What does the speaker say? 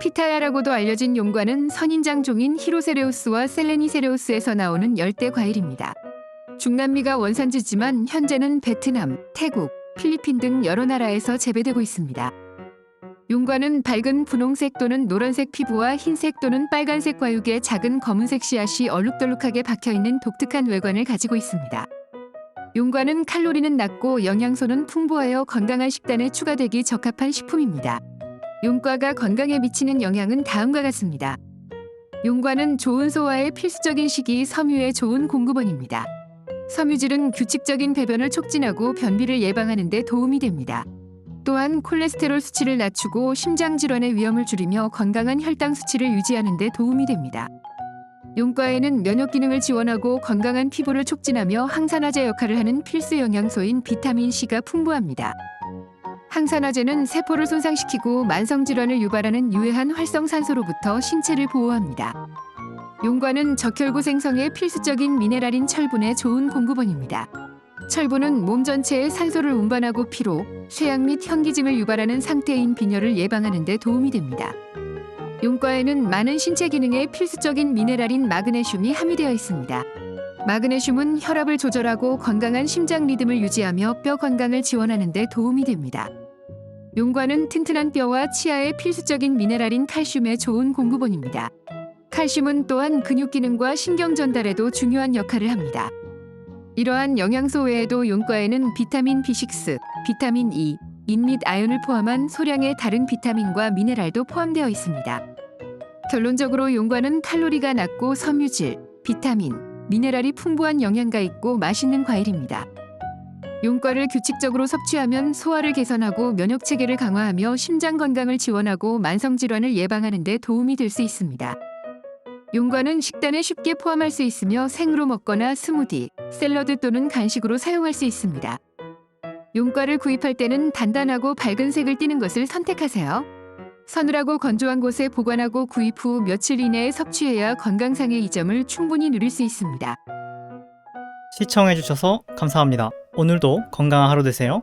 피타야라고도 알려진 용과는 선인장 종인 히로세레우스와 셀레니세레우스에서 나오는 열대 과일입니다. 중남미가 원산지지만 현재는 베트남, 태국, 필리핀 등 여러 나라에서 재배되고 있습니다. 용과는 밝은 분홍색 또는 노란색 피부와 흰색 또는 빨간색 과육에 작은 검은색 씨앗이 얼룩덜룩하게 박혀 있는 독특한 외관을 가지고 있습니다. 용과는 칼로리는 낮고 영양소는 풍부하여 건강한 식단에 추가되기 적합한 식품입니다. 용과가 건강에 미치는 영향은 다음과 같습니다. 용과는 좋은 소화의 필수적인 식이 섬유의 좋은 공급원입니다. 섬유질은 규칙적인 배변을 촉진하고 변비를 예방하는 데 도움이 됩니다. 또한 콜레스테롤 수치를 낮추고 심장 질환의 위험을 줄이며 건강한 혈당 수치를 유지하는 데 도움이 됩니다. 용과에는 면역 기능을 지원하고 건강한 피부를 촉진하며 항산화제 역할을 하는 필수 영양소인 비타민 C가 풍부합니다. 항산화제는 세포를 손상시키고 만성 질환을 유발하는 유해한 활성산소로부터 신체를 보호합니다. 용과는 적혈구 생성에 필수적인 미네랄인 철분의 좋은 공급원입니다. 철분은 몸 전체에 산소를 운반하고 피로, 쇠약 및 현기증을 유발하는 상태인 빈혈을 예방하는 데 도움이 됩니다. 용과에는 많은 신체 기능에 필수적인 미네랄인 마그네슘이 함유되어 있습니다. 마그네슘은 혈압을 조절하고 건강한 심장 리듬을 유지하며 뼈 건강을 지원하는 데 도움이 됩니다. 용과는 튼튼한 뼈와 치아에 필수적인 미네랄인 칼슘의 좋은 공급원입니다. 칼슘은 또한 근육 기능과 신경 전달에도 중요한 역할을 합니다. 이러한 영양소 외에도 용과에는 비타민 B6, 비타민 E, 인및 아연을 포함한 소량의 다른 비타민과 미네랄도 포함되어 있습니다. 결론적으로 용과는 칼로리가 낮고 섬유질, 비타민, 미네랄이 풍부한 영양가 있고 맛있는 과일입니다. 용과를 규칙적으로 섭취하면 소화를 개선하고 면역 체계를 강화하며 심장 건강을 지원하고 만성 질환을 예방하는 데 도움이 될 수 있습니다. 용과는 식단에 쉽게 포함할 수 있으며 생으로 먹거나 스무디, 샐러드 또는 간식으로 사용할 수 있습니다. 용과를 구입할 때는 단단하고 밝은 색을 띠는 것을 선택하세요. 서늘하고 건조한 곳에 보관하고 구입 후 며칠 이내에 섭취해야 건강상의 이점을 충분히 누릴 수 있습니다. 시청해주셔서 감사합니다. 오늘도 건강한 하루 되세요.